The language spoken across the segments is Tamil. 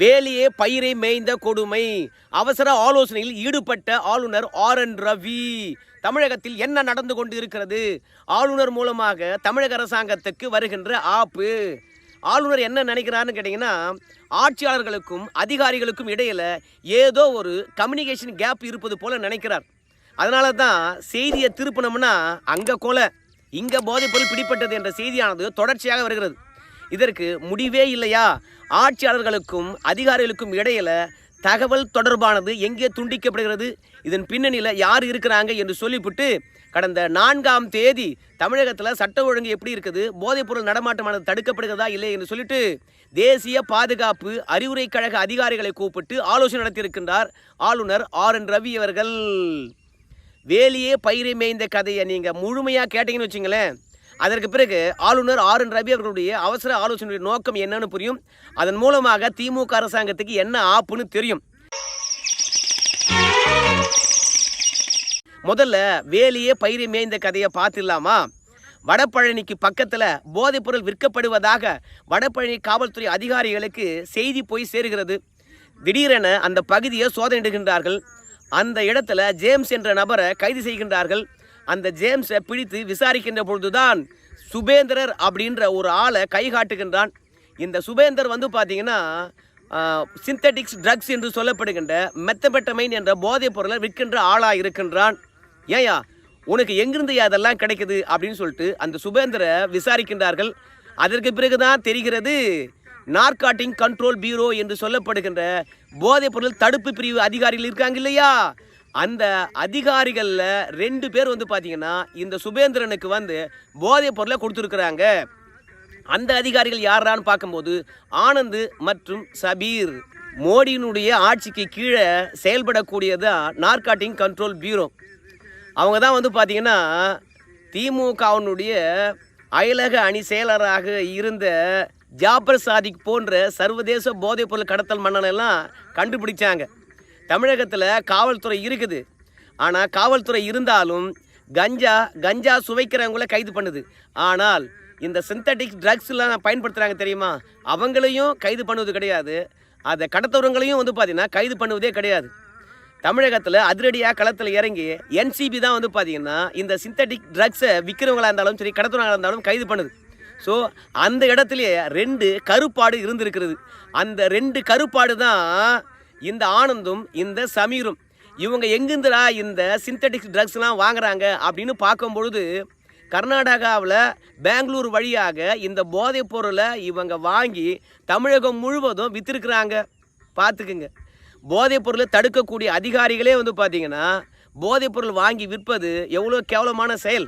வேலையே பயிரை மேய்ந்த கொடுமை. அவசர ஆலோசனையில் ஈடுபட்ட ஆளுநர் ஆர் என் ரவி. தமிழகத்தில் என்ன நடந்து கொண்டு இருக்கிறது ஆளுநர் மூலமாக தமிழக அரசாங்கத்துக்கு வருகின்ற ஆப்பு. ஆளுநர் என்ன நினைக்கிறாருன்னு கேட்டிங்கன்னா ஆட்சியாளர்களுக்கும் அதிகாரிகளுக்கும் இடையில் ஏதோ ஒரு கம்யூனிகேஷன் கேப் இருப்பது போல நினைக்கிறார். அதனால தான் செய்தியை திருப்பினோம்னா அங்கே கொலை இங்கே போதைப்பொருள் பிடிப்பட்டது என்ற செய்தியானது தொடர்ச்சியாக வருகிறது. இதற்கு முடிவே இல்லையா? ஆட்சியாளர்களுக்கும் அதிகாரிகளுக்கும் இடையில தகவல் தொடர்பானது எங்கே துண்டிக்கப்படுகிறது? இதன் பின்னணியில் யார் இருக்கிறாங்க என்று சொல்லிவிட்டு கடந்த நான்காம் தேதி தமிழகத்தில் சட்ட ஒழுங்கு எப்படி இருக்குது? போதைப்பொருள் நடமாட்டமானது தடுக்கப்படுகிறதா இல்லை என்று சொல்லிட்டு தேசிய பாதுகாப்பு அறிவுரை கழக அதிகாரிகளை கூப்பிட்டு ஆலோசனை நடத்தியிருக்கின்றார் ஆளுநர் ஆர் என் ரவி அவர்கள். வேலியே பயிரை மேய்ந்த கதையை நீங்கள் முழுமையாக கேட்டீங்கன்னு வச்சுங்களேன். அதற்கு பிறகு ஆளுநர் ஆர் என் ரவி அவர்களுடைய அவசர ஆலோசனையுடைய நோக்கம் என்னன்னு புரியும். அதன் மூலமாக திமுக அரசாங்கத்துக்கு என்ன ஆப்புன்னு தெரியும். முதல்ல வேலியே பயிரை மேய்ந்த கதையை பார்த்துடலாமா? வடபழனிக்கு பக்கத்தில் போதைப்பொருள் விற்கப்படுவதாக வடபழனி காவல்துறை அதிகாரிகளுக்கு செய்தி போய் சேருகிறது. திடீரென அந்த பகுதியை சோதனையிடுகின்றார்கள். அந்த இடத்துல ஜேம்ஸ் என்ற நபரை கைது செய்கின்றார்கள். அந்த ஜேம்ஸை பிடித்து விசாரிக்கின்ற பொழுதுதான் சுபேந்திரர் அப்படின்ற ஒரு ஆளை கை காட்டுகின்றான். இந்த சுபேந்தர் வந்து பார்த்தீங்கன்னா சிந்தட்டிக்ஸ் ட்ரக்ஸ் என்று சொல்லப்படுகின்ற மெத்தபெட்டமைன் என்ற போதைப் பொருளை விற்கின்ற ஆளாக இருக்கின்றான். ஏயா உனக்கு எங்கிருந்து அதெல்லாம் கிடைக்குது அப்படின்னு சொல்லிட்டு அந்த சுபேந்தரை விசாரிக்கின்றார்கள். அதற்கு பிறகுதான் தெரிகிறது நார்காட்டிங் கண்ட்ரோல் பியூரோ என்று சொல்லப்படுகின்ற போதைப் பொருள் தடுப்பு பிரிவு அதிகாரிகள் இருக்காங்க இல்லையா? அந்த அதிகாரிகளில் ரெண்டு பேர் வந்து பார்த்தீங்கன்னா இந்த சுபேந்திரனுக்கு வந்து போதைப் பொருளை கொடுத்துருக்குறாங்க. அந்த அதிகாரிகள் யாரான்னு பார்க்கும்போது ஆனந்த் மற்றும் சபீர். மோடியினுடைய ஆட்சிக்கு கீழே செயல்படக்கூடியதான் நார்காட்டிங் கண்ட்ரோல் பியூரோ அவங்க தான் வந்து பார்த்தீங்கன்னா திமுகவினுடைய அயலக அணி செயலராக இருந்த ஜாபர் சாதிக் போன்ற சர்வதேச போதைப்பொருள் கடத்தல் மன்னனெல்லாம் கண்டுபிடிச்சாங்க. தமிழகத்தில் காவல்துறை இருக்குது. ஆனால் காவல்துறை இருந்தாலும் கஞ்சா கஞ்சா சுவைக்கிறவங்கள கைது பண்ணுது. ஆனால் இந்த சிந்தட்டிக் ட்ரக்ஸ்லாம் பயன்படுத்துகிறாங்க தெரியுமா? அவங்களையும் கைது பண்ணுவது கிடையாது. அதை கடத்தவங்களையும் வந்து பார்த்தீங்கன்னா கைது பண்ணுவதே கிடையாது. தமிழகத்தில் அதிரடியாக களத்தில் இறங்கி என்சிபி தான் வந்து பார்த்திங்கன்னா இந்த சிந்தட்டிக் ட்ரக்ஸை விற்கிறவங்களாக இருந்தாலும் சரி கடத்துறவங்களாக இருந்தாலும் கைது பண்ணுது. ஸோ அந்த இடத்துலையே ரெண்டு கருப்பாடு இருந்திருக்கிறது. அந்த ரெண்டு கருப்பாடு தான் இந்த ஆனந்தும் இந்த சமீரும் இவங்க எங்கிருந்துடா இந்த சிந்தட்டிக் ட்ரக்ஸ்லாம் வாங்குறாங்க அப்படின்னு பார்க்கும்பொழுது கர்நாடகாவில் பெங்களூர் வழியாக இந்த போதைப் பொருளை இவங்க வாங்கி தமிழகம் முழுவதும் விற்றுருக்குறாங்க பார்த்துக்குங்க. போதைப் பொருளை தடுக்கக்கூடிய அதிகாரிகளே வந்து பார்த்தீங்கன்னா போதைப் பொருள் வாங்கி விற்பது எவ்வளோ கேவலமான செயல்?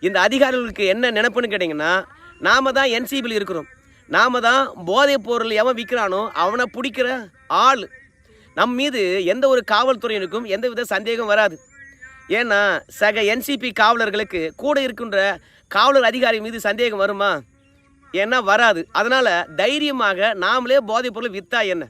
இந்த அதிகாரிகளுக்கு என்ன நினப்புன்னு கேட்டிங்கன்னா நாம தான் என்சிபியில் இருக்கிறோம். நாம தான் போதைப் பொருள் எவன் விற்கிறானோ அவனை பிடிக்கிற ஆள். நம் மீது எந்த ஒரு காவல்துறையினருக்கும் எந்த வித சந்தேகம் வராது. ஏன்னா சக என்சிபி காவலர்களுக்கு கூட இருக்கின்ற காவலர் அதிகாரி மீது சந்தேகம் வருமா? ஏன்னா வராது. அதனால் தைரியமாக நாமளே போதைப் பொருளை விற்றா என்ன?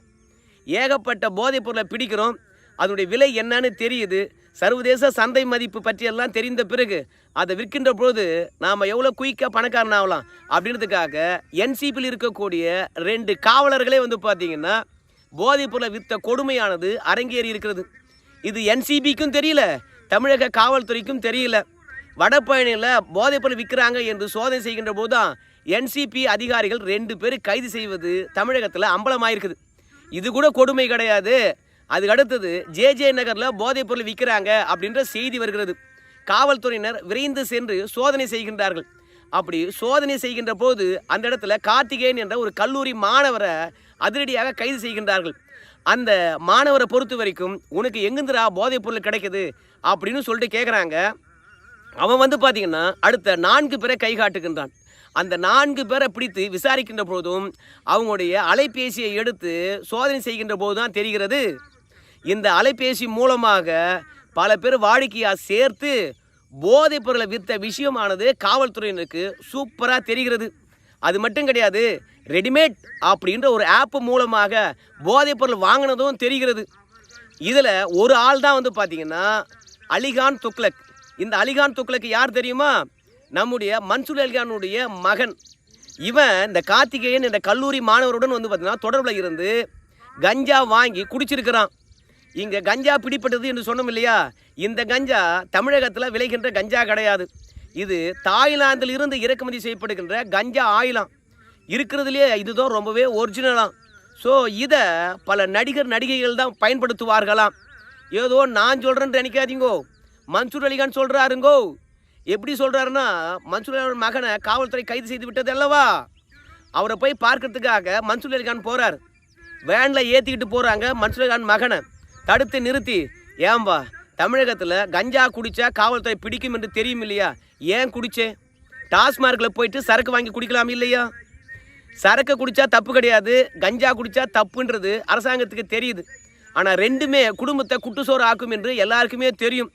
ஏகப்பட்ட போதைப் பொருளை பிடிக்கிறோம். அதனுடைய விலை என்னன்னு தெரியுது. சர்வதேச சந்தை மதிப்பு பற்றியெல்லாம் தெரிந்த பிறகு அதை விற்கின்ற பொழுது நாம் எவ்வளோ குயிக்காக பணக்காரன் ஆகலாம்? அப்படின்றதுக்காக என்சிபியில் இருக்கக்கூடிய ரெண்டு காவலர்களே வந்து பார்த்திங்கன்னா போதைப் பொருளை விற்ற கொடுமையானது அரங்கேறி இருக்கிறது. இது என்சிபிக்கும் தெரியல தமிழக காவல்துறைக்கும் தெரியல. வடபழனியில் போதைப் பொருள் விற்கிறாங்க என்று சோதனை செய்கின்ற போது தான் என்சிபி அதிகாரிகள் ரெண்டு பேர் கைது செய்வது தமிழகத்தில் அம்பலமாயிருக்குது. இது கூட கொடுமை கிடையாது. அதுக்கு அடுத்தது ஜே ஜே நகரில் போதைப் பொருள் விற்கிறாங்க அப்படின்ற செய்தி வருகிறது. காவல்துறையினர் விரைந்து சென்று சோதனை செய்கின்றார்கள். அப்படி சோதனை செய்கின்ற போது அந்த இடத்துல கார்த்திகேயன் என்ற ஒரு கல்லூரி மாணவரை அதிரடியாக கைது செய்கின்றார்கள். அந்த மாணவரை பொறுத்த வரைக்கும் உனக்கு எங்கிருந்துடா போதைப் பொருள் கிடைக்குது அப்படின்னு சொல்லிட்டு கேட்குறாங்க அவன் வந்து பார்த்தீங்கன்னா அடுத்த நான்கு பேரை கை காட்டுகின்றான். அந்த நான்கு பேரை பிடித்து விசாரிக்கின்ற போதும் அவங்களுடைய அலைபேசியை எடுத்து சோதனை செய்கின்ற போது தான் தெரிகிறது. இந்த அலைபேசி மூலமாக பல பேர் வாடிக்கையாக சேர்த்து போதைப் பொருளை விற்ற விஷயமானது காவல்துறையினருக்கு சூப்பராக தெரிகிறது. அது மட்டும் கிடையாது ரெடிமேட் அப்படின்ற ஒரு ஆப் மூலமாக போதைப் பொருள் வாங்கினதும் தெரிகிறது. இதில் ஒரு ஆள் தான் வந்து பார்த்தீங்கன்னா அலிகான் துக்ளக். இந்த அலிகான் துக்ளக் யார் தெரியுமா? நம்முடைய மன்சூர் அலிகானுடைய மகன். இவன் இந்த கார்த்திகேயன் என்ற கல்லூரி மாணவருடன் வந்து பார்த்தீங்கன்னா தொடர்பில் இருந்து கஞ்சா வாங்கி குடிச்சிருக்கிறான். இங்கே கஞ்சா பிடிப்பட்டது என்று சொன்னோம் இல்லையா? இந்த கஞ்சா தமிழகத்தில் விளைகின்ற கஞ்சா கிடையாது. இது தாய்லாந்தில் இருந்து இறக்குமதி செய்யப்படுகின்ற கஞ்சா ஆயிலாம் இருக்கிறதுலே இதுதான் ரொம்பவே ஒரிஜினலாம் ஸோ இதை பல நடிகர் நடிகைகள் தான் பயன்படுத்துவார்களாம். ஏதோ நான் சொல்கிறேன்னு நினைக்காதீங்கோ. மன்சூர் அலிகான் சொல்கிறாருங்கோ எப்படி சொல்கிறாருன்னா மன்சூர் அலிகான் மகனை காவல்துறை கைது செய்து விட்டது அல்லவா? அவரை போய் பார்க்கறதுக்காக மன்சூர் அலிகான் போகிறார் வேனில் ஏற்றிக்கிட்டு போகிறாங்க மன்சூர் அலிகான் மகனை. தடுத்து நிறுத்தி. ஏம்பா தமிழகத்தில் கஞ்சா குடித்தா காவல்துறை பிடிக்கும் என்று தெரியும் இல்லையா? ஏன் குடித்தேன் டாஸ்மார்க்கில் போயிட்டு சரக்கு வாங்கி குடிக்கலாம் இல்லையா? சரக்கு குடித்தா தப்பு கிடையாது கஞ்சா குடித்தா தப்புன்றது அரசாங்கத்துக்கு தெரியுது. ஆனால் ரெண்டுமே குடும்பத்தை குட்டுசோறு ஆக்கும் என்று எல்லாருக்குமே தெரியும்.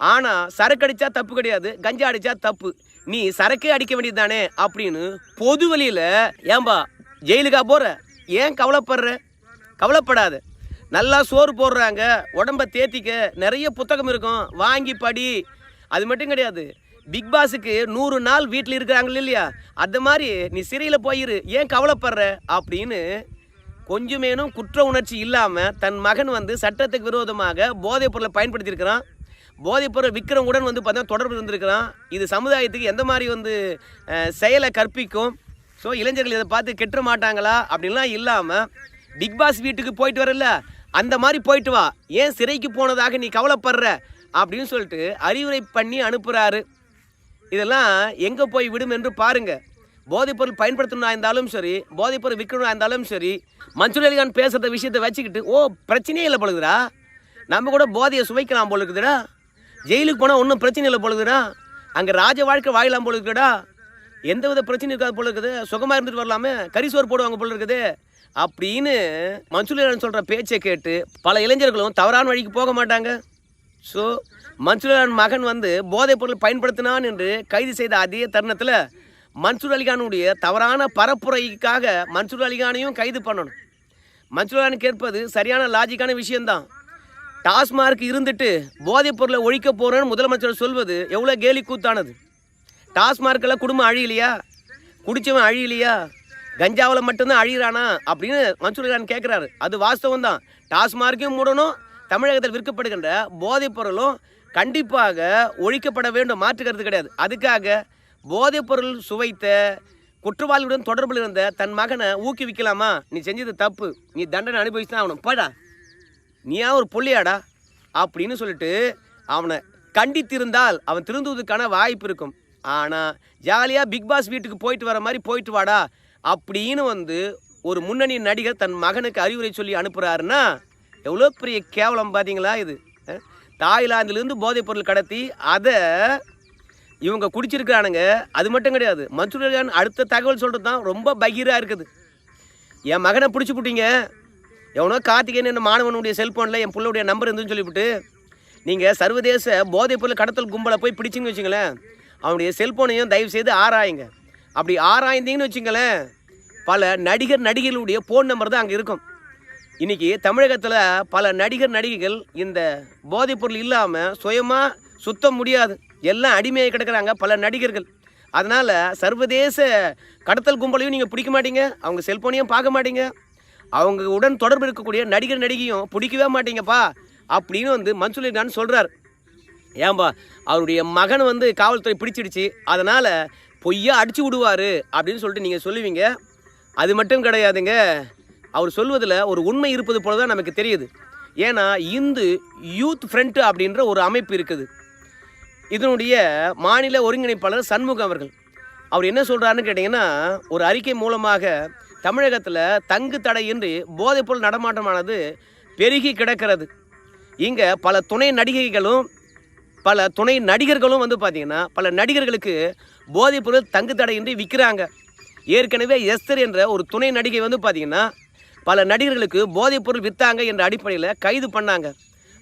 ஆனால் சரக்கு அடித்தா தப்பு கிடையாது கஞ்சா அடித்தா தப்பு. நீ சரக்கே அடிக்க வேண்டியது தானே அப்படின்னு பொது வழியில் ஏன்பா ஜெயிலுக்கா போகிற ஏன் கவலைப்படுற? கவலைப்படாத. நல்லா சோறு போடுறாங்க உடம்ப தேத்திக்க நிறைய புத்தகம் இருக்கும். வாங்கி படி. அது மட்டும் கிடையாது. பிக் பாஸுக்கு நூறு நாள் வீட்டில் இருக்கிறாங்களே இல்லையா? அந்த மாதிரி நீ சிறையில் போயிரு ஏன் கவலைப்படுற? அப்படின்னு கொஞ்சமேனும் குற்ற உணர்ச்சி இல்லாமல் தன் மகன் வந்து சட்டத்துக்கு விரோதமாக போதைப் பொருளை பயன்படுத்தியிருக்கிறான். போதைப் பொருள் விற்கிறவங்களுடன் வந்து பார்த்தா தொடர்பு இருந்திருக்கிறான். இது சமுதாயத்துக்கு எந்த மாதிரி வந்து செயலை கற்பிக்கும்? ஸோ இளைஞர்கள் இதை பார்த்து கெட்ட மாட்டாங்களா? அப்படின்லாம் இல்லாமல் பிக் பாஸ் வீட்டுக்கு போயிட்டு வரல. அந்த மாதிரி போயிட்டு வா. ஏன் சிறைக்கு போனதாக நீ கவலைப்படுற? அப்படின்னு சொல்லிட்டு அறிவுரை பண்ணி அனுப்புகிறாரு இதெல்லாம் எங்கே போய் விடும் என்று பாருங்கள் போதைப்பொருள் பயன்படுத்தணும்னா இருந்தாலும் சரி போதைப்பொருள் விற்கணும்னா இருந்தாலும் சரி மன்சூர் அலிகான் பேசுகிற விஷயத்தை வச்சுக்கிட்டு ஓ பிரச்சனையே இல்லை பொழுதுடா நம்ம கூட போதையை சுவைக்கலாம் போல இருக்குதுடா ஜெயிலுக்கு போனால் ஒன்றும் பிரச்சனை இல்லை பொழுதுடா அங்கே ராஜ வாழ்க்கை வாழலாம் போல இருக்குடா எந்த வித பிரச்சனையும் இருக்காது போல இருக்குது சுகமாக இருந்துட்டு வரலாமே. கரிசோர் போடுவாங்க போல இருக்குது அப்படின்னு மன்சூர் சொல்கிற பேச்சை கேட்டு பல இளைஞர்களும் தவறான வழிக்கு போக மாட்டாங்க. ஸோ மன்சூர் மகன் வந்து போதைப் பொருள் பயன்படுத்தினான் என்று கைது செய்த அதே தருணத்தில் மன்சூர் அலிகானுடைய தவறான பரப்புரைக்காக மன்சூர் அலிகானையும் கைது பண்ணணும். மன்சூர் அலிகான் கேட்பது சரியான லாஜிக்கான விஷயம்தான். டாஸ்மார்க் இருந்துட்டு போதைப் பொருளை ஒழிக்க போகிறேன்னு முதலமைச்சர் சொல்வது எவ்வளோ கேலி கூத்தானது டாஸ்மார்க்கில் குடும்பம் அழியலையா? குடிச்சவன் அழியலையா? கஞ்சாவில் மட்டும்தான் அழிகிறானா அப்படின்னு மன்சூர் கேட்குறாரு அது வாஸ்தவம் தான் டாஸ்மார்க்கையும் மூடணும் தமிழகத்தில் விற்கப்படுகின்ற போதைப் பொருளும் கண்டிப்பாக ஒழிக்கப்பட வேண்டும் மாற்றுக்கிறது கிடையாது. அதுக்காக போதைப் பொருள் சுவைத்த குற்றவாளியுடன் தொடர்பில் இருந்த தன் மகனை ஊக்குவிக்கலாமா? நீ செஞ்சது தப்பு. நீ தண்டனை அனுபவிச்சு தான் அவனை போடா. நீயா ஒரு புள்ளியாடா? அப்படின்னு சொல்லிட்டு அவனை கண்டித்திருந்தால் அவன் திருந்துவதற்கான வாய்ப்பு இருக்கும். ஆனால் ஜாலியாக பிக் பாஸ் வீட்டுக்கு போயிட்டு வர மாதிரி போயிட்டு வாடா. அப்படின்னு வந்து ஒரு முன்னணி நடிகர் தன் மகனுக்கு அறிவுரை சொல்லி அனுப்புகிறாருன்னா எவ்வளோ பெரிய கேவலம் பார்த்தீங்களா இது? தாய்லாந்துலேருந்து போதைப் பொருள் கடத்தி அதை இவங்க குடிச்சிருக்கிறானுங்க. அது மட்டும் கிடையாது. மன்சூர் அடுத்த தகவல் சொல்கிறது தான் ரொம்ப பகீராக இருக்குது. என் மகனை பிடிச்சி புட்டீங்க. எவனோ கார்த்திகேயன் என்ன மாணவனுடைய செல்ஃபோனில் என் பிள்ளையுடைய நம்பர் இருந்துன்னு சொல்லிவிட்டு நீங்கள் சர்வதேச போதைப் பொருள் கடத்தல் கும்பலை போய் பிடிச்சிங்கன்னு வச்சுங்களேன். அவனுடைய செல்ஃபோனையும் தயவு செய்து ஆராயுங்க. அப்படி ஆராய்ந்தீங்கன்னு வச்சுங்களேன் பல நடிகர் நடிகைகளுடைய ஃபோன் நம்பர் தான் அங்கே இருக்கும். இன்றைக்கி தமிழகத்தில் பல நடிகர் நடிகைகள் இந்த போதைப்பொருள் இல்லாமல் சுயமாக சுத்த முடியாது. எல்லாம் அடிமையாக கிடக்குறாங்க பல நடிகர்கள். அதனால் சர்வதேச கடத்தல் கும்பலையும் நீங்கள் பிடிக்க மாட்டீங்க. அவங்க செல்ஃபோனையும் பார்க்க மாட்டீங்க. அவங்க உடன் தொடர்பு இருக்கக்கூடிய நடிகர் நடிகையும் பிடிக்கவே மாட்டீங்கப்பா அப்படின்னு வந்து மன்சூர் கான் சொல்கிறார் ஏன்பா அவருடைய மகன் வந்து காவல்துறை பிடிச்சிடுச்சு. அதனால் பொய்யா அடிச்சு விடுவார் அப்படின்னு சொல்லிட்டு நீங்கள் சொல்லுவீங்க. அது மட்டும் கிடையாதுங்க. அவர் சொல்வதில் ஒரு உண்மை இருப்பது போல தான் நமக்கு தெரியுது. ஏன்னா இந்து யூத் ஃப்ரண்ட் அப்படின்ற ஒரு அமைப்பு இருக்குது. இதனுடைய மாநில ஒருங்கிணைப்பாளர் சண்முகம் அவர்கள். அவர் என்ன சொல்கிறாருன்னு கேட்டிங்கன்னா ஒரு அறிக்கை மூலமாக தமிழகத்தில் தங்கு தடையின்றி போதைப்பொருள் நடமாட்டமானது பெருகி கிடக்கிறது. இங்கே பல துணை நடிகைகளும் பல துணை நடிகர்களும் வந்து பார்த்திங்கன்னா பல நடிகர்களுக்கு போதைப்பொருள் தங்கு தடையின்றி விற்கிறாங்க ஏற்கனவே எஸ்தர் என்ற ஒரு துணை நடிகை வந்து பார்த்திங்கன்னா பல நடிகர்களுக்கு போதைப்பொருள் விற்றாங்க என்ற அடிப்படையில் கைது பண்ணாங்க.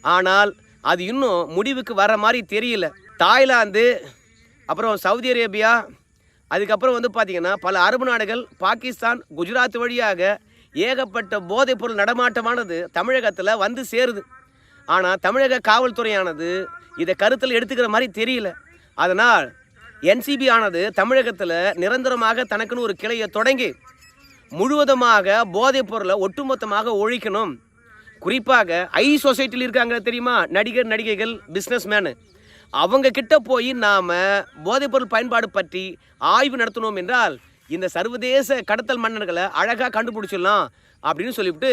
ஆனால் அது இன்னும் முடிவுக்கு வர மாதிரி தெரியல. தாய்லாந்து அப்புறம் சவுதி அரேபியா அதுக்கப்புறம் வந்து பார்த்திங்கன்னா பல அரபு நாடுகள் பாகிஸ்தான் குஜராத் வழியாக ஏகப்பட்ட போதைப்பொருள் நடமாட்டமானது தமிழகத்தில் வந்து சேருது. ஆனால் தமிழக காவல்துறையானது இதை கருத்தில் எடுத்துக்கிற மாதிரி தெரியல. அதனால் என்சிபி ஆனது தமிழகத்தில் நிரந்தரமாக தனக்குன்னு ஒரு கிளையை தொடங்கி முழுவதுமாக போதைப் பொருளை ஒட்டுமொத்தமாக ஒழிக்கணும். குறிப்பாக ஐ சொசைட்டியில் இருக்காங்க தெரியுமா? நடிகர் நடிகைகள் பிஸ்னஸ் மேனு அவங்க கிட்ட போய் நாம் போதைப்பொருள் பயன்பாடு பற்றி ஆய்வு நடத்தணும் என்றால் இந்த சர்வதேச கடத்தல் மன்னர்களை அழகாக கண்டுபிடிச்சிடலாம் அப்படின்னு சொல்லிவிட்டு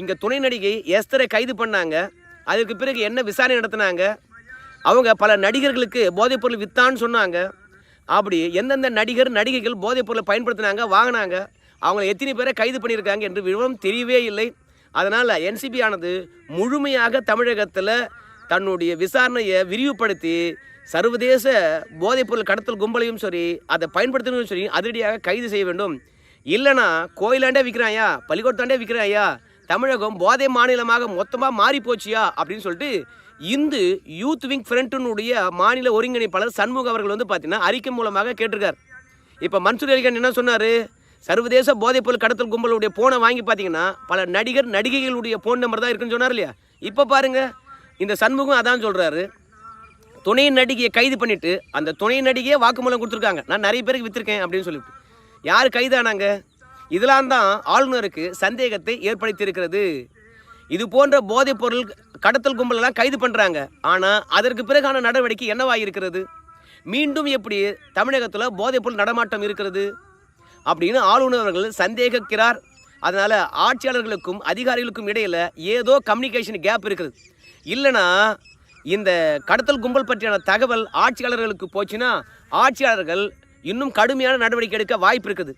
இங்கே துணை நடிகை எஸ்தரை கைது பண்ணாங்க. அதுக்கு பிறகு என்ன விசாரணை நடத்தினாங்க? அவங்க பல நடிகர்களுக்கு போதைப்பொருள் வித்தான்னு சொன்னாங்க. அப்படி எந்தெந்த நடிகர் நடிகைகள் போதைப்பொருளை பயன்படுத்தினாங்க வாங்கினாங்க அவங்கள எத்தனை பேரை கைது பண்ணியிருக்காங்க என்று விவரம் தெரியவே இல்லை. அதனால் என்சிபி ஆனது முழுமையாக தமிழகத்தில் தன்னுடைய விசாரணையை விரிவுபடுத்தி சர்வதேச போதைப்பொருள் கடத்தல் கும்பலையும் சரி அதை பயன்படுத்தணும் சரி அதிரடியாக கைது செய்ய வேண்டும். இல்லைனா கோயிலாண்டே விற்கிறாயா பள்ளிக்கூடத்தாண்டே விற்கிறாயா தமிழகம் போதை மாநிலமாக மொத்தமாக மாறி போச்சியா அப்படின்னு சொல்லிட்டு இந்து யூத் விங் ஃப்ரண்ட்டினுடைய மாநில ஒருங்கிணைப்பாளர் சண்முக அவர்கள் வந்து பார்த்தீங்கன்னா அறிக்கை மூலமாக கேட்டிருக்கார். இப்போ மன்சூர் அலிகான் என்ன சொன்னார்? சர்வதேச போதைப்பொருள் கடத்தல் கும்பலுடைய போனை வாங்கி பார்த்தீங்கன்னா பல நடிகர் நடிகைகளுடைய ஃபோன் நம்பர் தான் இருக்குன்னு சொன்னார் இல்லையா? இப்போ பாருங்கள் இந்த சண்முகம் அதான் சொல்கிறாரு துணை நடிகையை கைது பண்ணிட்டு அந்த துணை நடிகையே வாக்குமூலம் கொடுத்துருக்காங்க. நான் நிறைய பேருக்கு வித்திருக்கேன் அப்படின்னு சொல்லிட்டு. யார் கைதானாங்க? இதெல்லாம் தான் ஆளுநருக்கு சந்தேகத்தை ஏற்படுத்தியிருக்கிறது. இது போன்ற போதைப்பொருள் கடத்தல் கும்பலெல்லாம் கைது பண்ணுறாங்க ஆனால் அதற்கு பிறகான நடவடிக்கை என்னவாக இருக்கிறது மீண்டும் எப்படி தமிழகத்தில் போதைப்பொருள் நடமாட்டம் இருக்கிறது? அப்படின்னு ஆளுநர் அவர்கள் சந்தேகிக்கிறார். அதனால் ஆட்சியாளர்களுக்கும் அதிகாரிகளுக்கும் இடையில் ஏதோ கம்யூனிகேஷன் கேப் இருக்குது. இல்லைனா இந்த கடத்தல் கும்பல் பற்றியான தகவல் ஆட்சியாளர்களுக்கு போச்சுன்னா ஆட்சியாளர்கள் இன்னும் கடுமையான நடவடிக்கை எடுக்க வாய்ப்பு இருக்குது.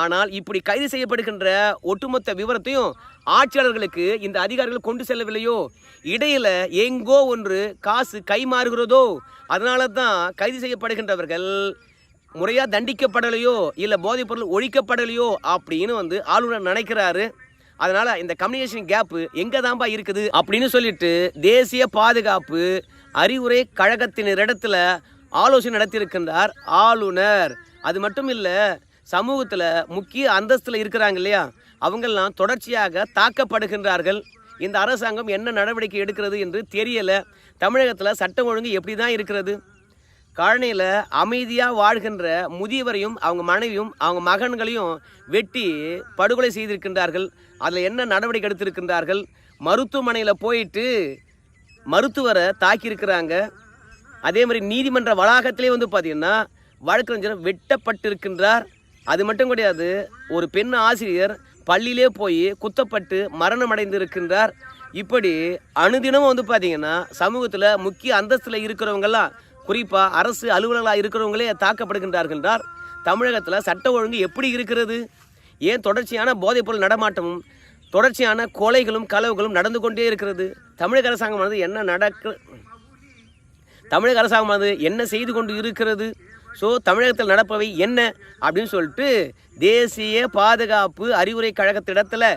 ஆனால் இப்படி கைது செய்யப்படுகின்ற ஒட்டுமொத்த விவரத்தையும் ஆட்சியாளர்களுக்கு இந்த அதிகாரிகள் கொண்டு செல்லவில்லையோ? இடையில எங்கோ ஒன்று காசு கை மாறுகிறதோ அதனால தான் கைது செய்யப்படுகின்றவர்கள் முறையாக தண்டிக்கப்படலையோ இல்லை போதைப் பொருள் ஒழிக்கப்படலையோ அப்படின்னு வந்து ஆளுநர் நினைக்கிறாரு. அதனால இந்த கம்யூனிகேஷன் கேப்பு எங்கே தான்பா இருக்குது அப்படின்னு சொல்லிட்டு தேசிய பாதுகாப்பு அறிவுரை கழகத்தினரிடத்துல ஆலோசனை நடத்தியிருக்கின்றார் ஆளுநர். அது மட்டும் இல்லை சமூகத்தில் முக்கிய அந்தஸ்தில் இருக்கிறாங்க இல்லையா? அவங்கெல்லாம் தொடர்ச்சியாக தாக்கப்படுகின்றார்கள். இந்த அரசாங்கம் என்ன நடவடிக்கை எடுக்கிறது என்று தெரியலை. தமிழகத்தில் சட்டம் ஒழுங்கு எப்படி தான் இருக்கிறது? காலனியில் அமைதியாக வாழ்கின்ற முதியவரையும் அவங்க மனைவியும் அவங்க மகன்களையும் வெட்டி படுகொலை செய்திருக்கின்றார்கள். அதில் என்ன நடவடிக்கை எடுத்திருக்கின்றார்கள்? மருத்துவமனையில் போயிட்டு மருத்துவரை தாக்கியிருக்கிறாங்க. அதே மாதிரி நீதிமன்ற வளாகத்திலே வந்து பார்த்திங்கன்னா வழக்கறிஞர் வெட்டப்பட்டிருக்கின்றார். அது மட்டும் கிடையாது ஒரு பெண் ஆசிரியர் பள்ளியிலே போய் குத்தப்பட்டு மரணம் அடைந்திருக்கின்றார் இப்படி அனுதினமும் வந்து பார்த்தீங்கன்னா சமூகத்தில் முக்கிய அந்தஸ்தில் இருக்கிறவங்கெல்லாம் குறிப்பாக அரசு அலுவலர்களாக இருக்கிறவங்களே தாக்கப்படுகின்றார்கள்ன்றார் தமிழகத்தில் சட்ட ஒழுங்கு எப்படி இருக்கிறது? ஏன் தொடர்ச்சியான போதைப்பொருள் நடமாட்டமும் தொடர்ச்சியான கொலைகளும் களவுகளும் நடந்து கொண்டே இருக்கிறது? தமிழக அரசாங்கமானது என்ன நடக்க தமிழக அரசாங்கமானது என்ன செய்து கொண்டு இருக்கிறது? ஸோ தமிழகத்தில் நடப்பவை என்ன அப்படின்னு சொல்லிட்டு தேசிய பாதுகாப்பு அறிவுரை கழகத்திடத்தில்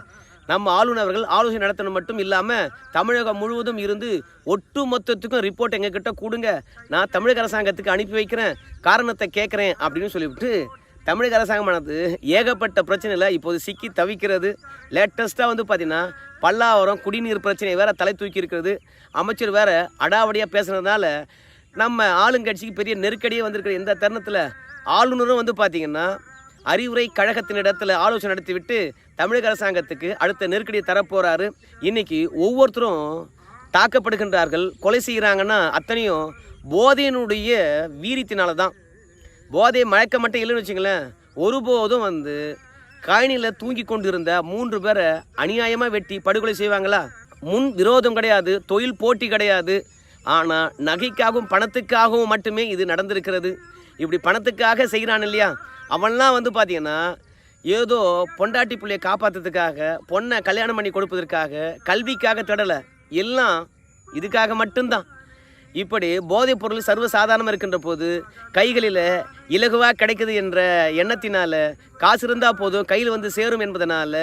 நம்ம ஆளுநர்கள் ஆலோசனை நடத்தணும் மட்டும் இல்லாமல் தமிழகம் முழுவதும் இருந்து ஒட்டு மொத்தத்துக்கும் ரிப்போர்ட் எங்ககிட்ட கொடுங்க. நான் தமிழக அரசாங்கத்துக்கு அனுப்பி வைக்கிறேன். காரணத்தை கேட்குறேன் அப்படின்னு சொல்லிவிட்டு தமிழக அரசாங்கமானது ஏகப்பட்ட பிரச்சனையில் இப்போது சிக்கி தவிக்கிறது. லேட்டஸ்ட்டாக வந்து பார்த்திங்கன்னா பல்லாவரம் குடிநீர் பிரச்சனை வேறு தலை தூக்கி இருக்கிறது. அமைச்சர் வேறு அடாவடியாக பேசுனதுனால நம்ம ஆளுங்கட்சிக்கு பெரிய நெருக்கடியே வந்திருக்கிற இந்த தருணத்தில் ஆளுநரும் வந்து பார்த்திங்கன்னா அறிவுரை கழகத்தினிடத்தில் ஆலோசனை நடத்திவிட்டு தமிழக அரசாங்கத்துக்கு அடுத்த நெருக்கடியை தரப்போகிறாரு இன்றைக்கி ஒவ்வொருத்தரும் தாக்கப்படுகின்றார்கள் கொலை செய்கிறாங்கன்னா அத்தனையும் போதையினுடைய வீரியத்தினால தான் போதை மயக்க மட்டும் இல்லைன்னு வச்சுங்களேன் ஒருபோதும் வந்து காயனியில் தூங்கி கொண்டிருந்த மூன்று பேரை அநியாயமாக வெட்டி படுகொலை செய்வாங்களா? முன் விரோதம் கிடையாது தொழில் போட்டி கிடையாது ஆனால் நகைக்காகவும் பணத்துக்காகவும் மட்டுமே இது நடந்திருக்கிறது. இப்படி பணத்துக்காக செய்கிறான் இல்லையா? அவன்லாம் வந்து பார்த்தீங்கன்னா ஏதோ பொண்டாட்டி பிள்ளையை காப்பாற்றுறதுக்காக பொண்ணை கல்யாணம் பண்ணி கொடுப்பதற்காக கல்விக்காக தேடலை. எல்லாம் இதுக்காக மட்டும்தான். இப்படி போதைப் பொருள் சர்வசாதாரணமாக இருக்கின்ற போது கைகளில் இலகுவாக கிடைக்குது என்ற எண்ணத்தினால காசு இருந்தால் போதும் கையில் வந்து சேரும் என்பதனால்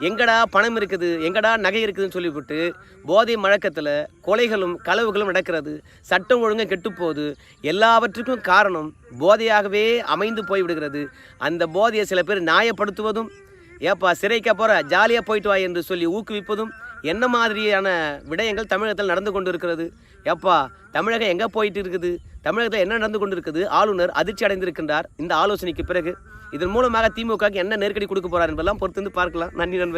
எங்கடா பணம் இருக்குது எங்கடா நகை இருக்குதுன்னு சொல்லிவிட்டு போதை மழக்கத்தில் கொலைகளும் களவுகளும் நடக்கிறது. சட்டம் ஒழுங்காக கெட்டுப்போகுது எல்லாவற்றுக்கும் காரணம் போதையாகவே அமைந்து போய்விடுகிறது. அந்த போதையை சில பேர் நியாயப்படுத்துவதும் ஏப்பா சிறைக்க போகிற ஜாலியாக போயிட்டு வா என்று சொல்லி ஊக்குவிப்பதும் என்ன மாதிரியான விடயங்கள் தமிழகத்தில் நடந்து கொண்டு இருக்கிறது ஏப்பா தமிழகம் எங்கே போயிட்டு இருக்குது தமிழகத்தில் என்ன நடந்து கொண்டு இருக்குது ஆளுநர் அதிர்ச்சி அடைந்திருக்கின்றார். இந்த ஆலோசனைக்கு பிறகு இதன் மூலமாக திமுகவுக்கு என்ன நெருக்கடி கொடுக்க போறார் என்பதெல்லாம் பொறுத்து வந்து பார்க்கலாம். நன்றி நண்பர்